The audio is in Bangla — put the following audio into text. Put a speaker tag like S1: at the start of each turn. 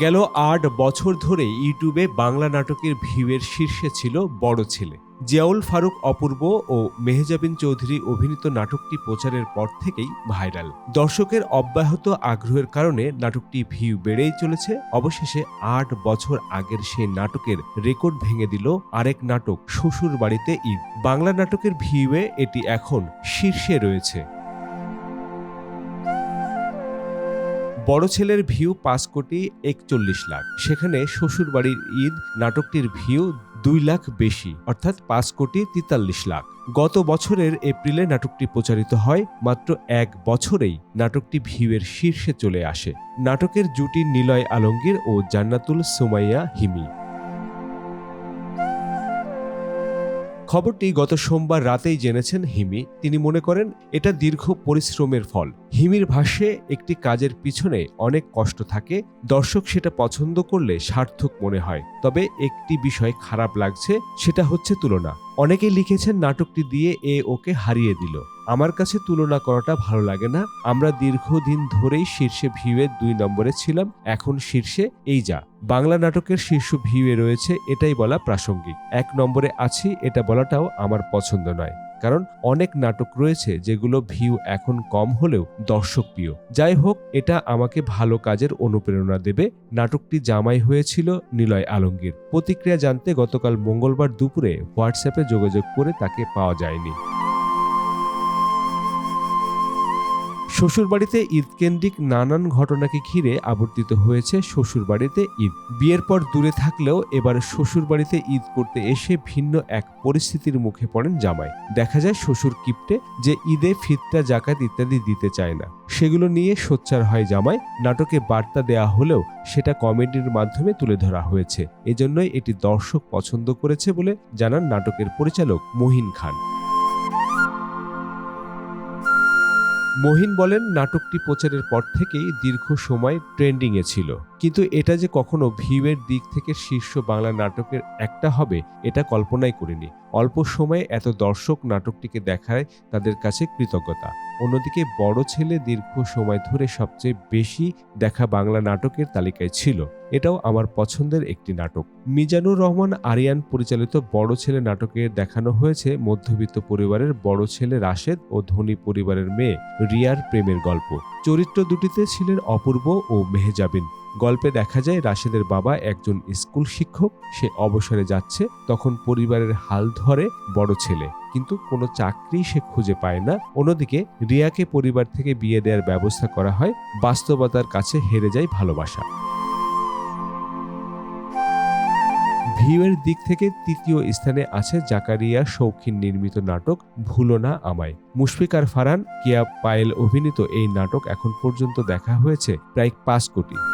S1: গেল আট বছর ধরে ইউটিউবে বাংলা নাটকের ভিউয়ের শীর্ষে ছিল বড় ছেলে। জিয়াউল ফারুক অপূর্ব ও মেহজাবিন চৌধুরী অভিনীত নাটকটি প্রচারের পর থেকেই ভাইরাল। দর্শকের অব্যাহত আগ্রহের কারণে নাটকটি ভিউ বেড়েই চলেছে। অবশেষে আট বছর আগের সেই নাটকের রেকর্ড ভেঙে দিল আরেক নাটক শ্বশুর বাড়িতে ঈদ। বাংলা নাটকের ভিউয়ে এটি এখন শীর্ষে রয়েছে। বড় ছেলের ভিউ পাঁচ কোটি একচল্লিশ লাখ। সেখানে শ্বশুরবাড়ির ঈদ, নাটকটির ভিউ দুই লাখ বেশি, অর্থাৎ পাঁচ কোটি তেতাল্লিশ লাখ। গত বছরের এপ্রিলে নাটকটি প্রচারিত হয়, মাত্র এক বছরেই নাটকটি ভিউয়ের শীর্ষে চলে আসে। নাটকের জুটি নিলয় আলমগীর ও জান্নাতুল সুমাইয়া হিমি। খবরটি গত সোমবার রাতেই জেনেছেন হিমি। তিনি মনে করেন, এটা দীর্ঘ পরিশ্রমের ফল। হিমির ভাষ্যে একটি কাজের পিছনে অনেক কষ্ট থাকে। দর্শক সেটা পছন্দ করলে সার্থক মনে হয়। তবে একটি বিষয় খারাপ লাগছে, সেটা হচ্ছে তুলনা। অনেকেই লিখেছেন নাটকটি দিয়ে এ ওকে হারিয়ে দিল। আমার কাছে তুলনা করাটা ভালো লাগে না। আমরা দীর্ঘদিন ধরেই শীর্ষে ভিউয়ের দুই নম্বরে ছিলাম, এখন শীর্ষে এই যা। বাংলা নাটকের শীর্ষ ভিউয়ে রয়েছে এটাই বলা প্রাসঙ্গিক। এক নম্বরে আছি, এটা বলাটাও আমার পছন্দ নয়। কারণ অনেক নাটক রয়েছে যেগুলো ভিউ এখন কম হলেও দর্শক প্রিয় যাই হোক এটা আমাকে ভালো কাজের অনুপ্রেরণা দেবে। নাটকটি জামাই হয়েছিল নিলয় আলমগীর। প্রতিক্রিয়া জানতে গতকাল মঙ্গলবার দুপুরে হোয়াটসঅ্যাপে যোগাযোগ করে তাকে পাওয়া যায়নি। শ্বশুরবাড়িতে ঈদকেন্দ্রিক নানান ঘটনাকে ঘিরে আবর্তিত হয়েছে শ্বশুরবাড়িতে ঈদ। বিয়ের পর দূরে থাকলেও এবার শ্বশুরবাড়িতে ঈদ করতে এসে ভিন্ন এক পরিস্থিতির মুখে পড়েন জামাই। দেখা যায় শ্বশুর কিপ্টে যে ঈদে ফিতরা জাকাত ইত্যাদি দিতে চায় না। সেগুলো নিয়ে সোচ্চার হয় জামাই। নাটকে বার্তা দেয়া হলেও সেটা কমেডির মাধ্যমে তুলে ধরা হয়েছে। এজন্যই এটি দর্শক পছন্দ করেছে বলে জানান নাটকের পরিচালক মহিন খান। মহিন বলেন নাটকটি প্রচারের পর থেকেই দীর্ঘ সময় ট্রেন্ডিংয়ে ছিল। কিন্তু এটা যে কখনো ভিউয়ের দিক থেকে শীর্ষ বাংলা নাটকের একটা হবে, এটা কল্পনাই করিনি। অল্প সময়ে এত দর্শক নাটকটিকে দেখায় তাদের কাছে কৃতজ্ঞতা। অন্যদিকে বড় ছেলে দীর্ঘ সময় ধরে সবচেয়ে বেশি দেখা বাংলা নাটকের তালিকায় ছিল। এটাও আমার পছন্দের একটি নাটক। মিজানুর রহমান আরিয়ান পরিচালিত বড় ছেলে নাটকে দেখানো হয়েছে মধ্যবিত্ত পরিবারের বড় ছেলে রাশেদ ও ধনী পরিবারের মেয়ে রিয়ার প্রেমের গল্প। চরিত্র দুটিতে ছিলেন অপূর্ব ও মেহজাবিন। গল্পে দেখা যায় রাশেদের বাবা একজন স্কুল শিক্ষক, সে অবসরে যাচ্ছে, তখন পরিবারের হাল ধরে বড় ছেলে। কিন্তু কোনো চাকরি সে খুঁজে পায় না। অন্যদিকে রিয়াকে পরিবার থেকে বিয়ে দেওয়ার ব্যবস্থা করা হয়, বাস্তবতার কাছে হেরে যায় ভালোবাসা। ভিউয়ের দিক থেকে তৃতীয় স্থানে আছে জাকারিয়া শৌখিন নির্মিত নাটক ভুলো না আমায় মুশফিকার ফারহান, কিয়া পায়েল অভিনীত এই নাটক এখন পর্যন্ত দেখা হয়েছে প্রায় পাঁচ কোটি।